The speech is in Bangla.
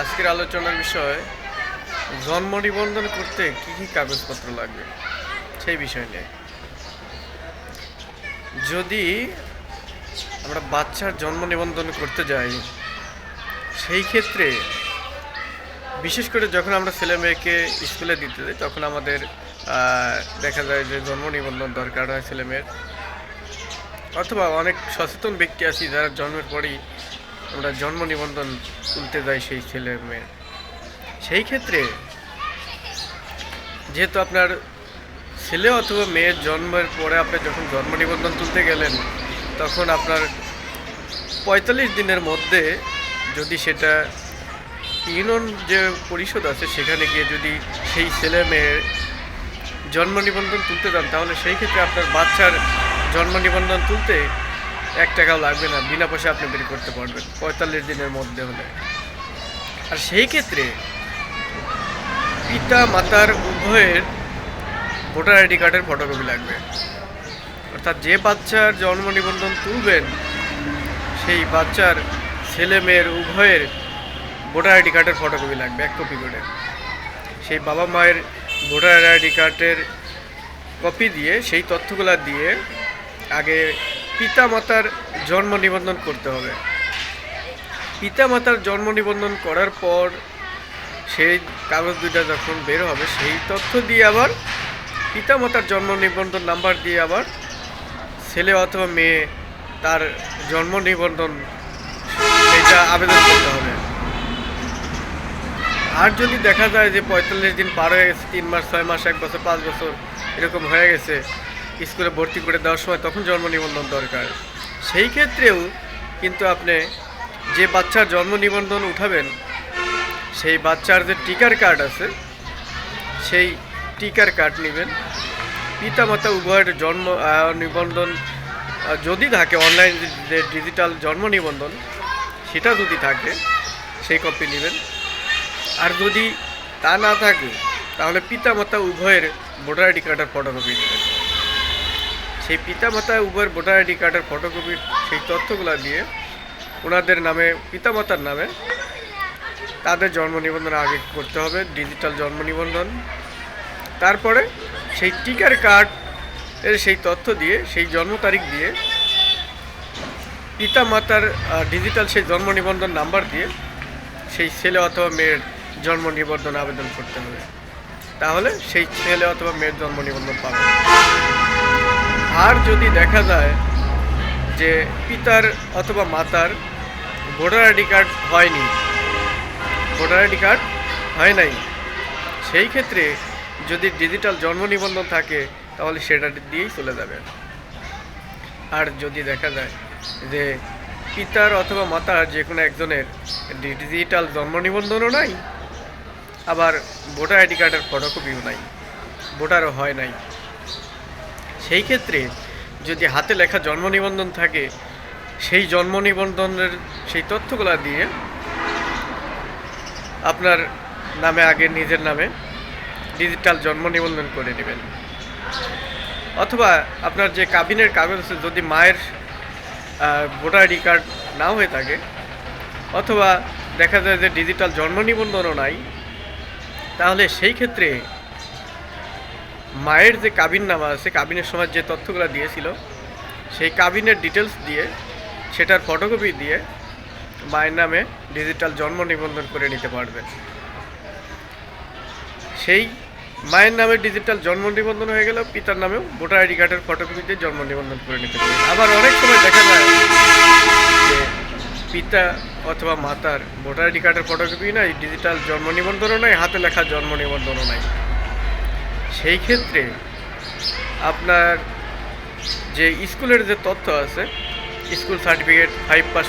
আজকের আলোচনার বিষয়, জন্ম নিবন্ধন করতে কি কি কাগজপত্র লাগবে? সেই বিষয় নিয়ে। যদি আমরা বাচ্চার জন্ম নিবন্ধন করতে যাই, সেই ক্ষেত্রে বিশেষ করে যখন আমরা ছেলে মেয়েকে স্কুলে দিতে যাই, তখন আমাদের দেখা যায় যে জন্ম নিবন্ধন দরকার হয় ছেলে মেয়ের। অথবা অনেক সচেতন ব্যক্তি আছি যারা জন্মের পরেই আমরা জন্ম নিবন্ধন তুলতে যাই সেই ছেলে মেয়ের। সেই ক্ষেত্রে যেহেতু আপনার ছেলে অথবা মেয়ের জন্মের পরে আপনি যখন জন্ম নিবন্ধন তুলতে গেলেন, তখন আপনার পঁয়তাল্লিশ দিনের মধ্যে যদি সেটা ইউনিয়ন যে পরিষদ আছে, সেখানে গিয়ে যদি সেই ছেলে মেয়ের জন্ম নিবন্ধন তুলতে যান, তাহলে সেই ক্ষেত্রে আপনার বাচ্চার জন্ম নিবন্ধন তুলতে এক টাকাও লাগবে না, বিনা পয়সা আপনি বের করতে পারবেন, পঁয়তাল্লিশ দিনের মধ্যে হলে। আর সেই ক্ষেত্রে পিতা মাতার উভয়ের ভোটার আইডি কার্ডের ফটোকপি লাগবে। অর্থাৎ যে বাচ্চার জন্ম নিবন্ধন তুলবেন, সেই বাচ্চার ছেলে মেয়ের উভয়ের ভোটার আইডি কার্ডের ফটোকপি লাগবে, এক কপি করে। সেই বাবা মায়ের ভোটার আইডি কার্ডের কপি দিয়ে, সেই তথ্যগুলো দিয়ে আগে পিতা মাতার জন্ম নিবন্ধন করতে হবে। পিতা মাতার জন্ম নিবন্ধন করার পর সেই কাগজ দুইটা যখন বের হবে, সেই তথ্য দিয়ে আবার পিতা মাতার জন্ম নিবন্ধন নাম্বার দিয়ে আবার ছেলে অথবা মেয়ে তার জন্ম নিবন্ধন সেটা আবেদন করতে হবে। আর যদি দেখা যায় যে পঁয়তাল্লিশ দিন পার হয়ে গেছে, তিন মাস, ছয় মাস, এক বছর, পাঁচ বছর এরকম হয়ে গেছে স্কুলে ভর্তি করে দেওয়ার সময় তখন জন্ম নিবন্ধন দরকার। সেই ক্ষেত্রেও কিন্তু আপনি যে বাচ্চার জন্ম নিবন্ধন উঠাবেন, সেই বাচ্চার যে টিকার কার্ড আছে, সেই টিকার কার্ড নেবেন। পিতামাতা উভয়ের জন্ম নিবন্ধন যদি থাকে অনলাইন যে ডিজিটাল জন্ম নিবন্ধন, সেটা যদি থাকে, সেই কপি নেবেন। আর যদি তা না থাকে, তাহলে পিতামাতা উভয়ের ভোটার আইডি কার্ডের ফটোকপি নেবেন। সেই পিতা পিতামাতা উভয়ের ভোটার আইডি কার্ডের ফটোকপির সেই তথ্যগুলো দিয়ে ওনাদের নামে, পিতামাতার নামে তাদের জন্ম নিবন্ধন আগে করতে হবে, ডিজিটাল জন্ম নিবন্ধন। তারপরে সেই টিকার কার্ড এর সেই তথ্য দিয়ে, সেই জন্ম তারিখ দিয়ে পিতা মাতার ডিজিটাল সেই জন্ম নিবন্ধন নাম্বার দিয়ে সেই ছেলে অথবা মেয়ের জন্ম নিবন্ধন আবেদন করতে হবে। তাহলে সেই ছেলে অথবা মেয়ের জন্ম নিবন্ধন পাবে। আর যদি দেখা যায় যে পিতার অথবা মাতার ভোটার আইডি কার্ড হয়নি, ভোটার আইডি কার্ড হয় নাই, সেই ক্ষেত্রে যদি ডিজিটাল জন্ম নিবন্ধন থাকে, তাহলে সেটা দিয়েই চলে যাবে। আর যদি দেখা যায় যে পিতার অথবা মাতার যে কোনো একজনের ডিজিটাল জন্ম নিবন্ধনও নাই, আবার ভোটার আইডি কার্ডের ফটোকপিও নাই, ভোটারও হয় নাই সেই ক্ষেত্রে যদি হাতে লেখা জন্ম নিবন্ধন থাকে, সেই জন্ম নিবন্ধনের সেই তথ্যগুলো দিয়ে আপনার নামে আগে নিজের নামে ডিজিটাল জন্ম নিবন্ধন করে নেবেন। অথবা আপনার যে কাবিনের কাগজ আছে, যদি মায়ের ভোটার আইডি কার্ড না হয়ে থাকে, অথবা দেখা যায় যে ডিজিটাল জন্ম নিবন্ধনও নাই, তাহলে সেই ক্ষেত্রে মায়ের যে কাবিন নামা আছে কাবিনের সময় যে তথ্যগুলো দিয়েছিল, সেই কাবিনের ডিটেলস দিয়ে, সেটার ফটোকপি দিয়ে মায়ের নামে ডিজিটাল জন্ম নিবন্ধন করে নিতে পারবেন সেই মায়ের নামে ডিজিটাল জন্ম নিবন্ধন হয়ে গেল পিতার নামেও ভোটার আইডি কার্ডের ফটোকপি দিয়ে জন্ম নিবন্ধন করে নিতে পারবেন আবার অনেক সময় দেখা যায় যে পিতা অথবা মাতার ভোটার আইডি কার্ডের ফটোকপি নাই ডিজিটাল জন্ম নিবন্ধনও নাই, হাতে লেখা জন্ম নিবন্ধনও নাই। সেই ক্ষেত্রে আপনার যে স্কুলের যে তথ্য আছে স্কুল সার্টিফিকেট ফাইভ পাস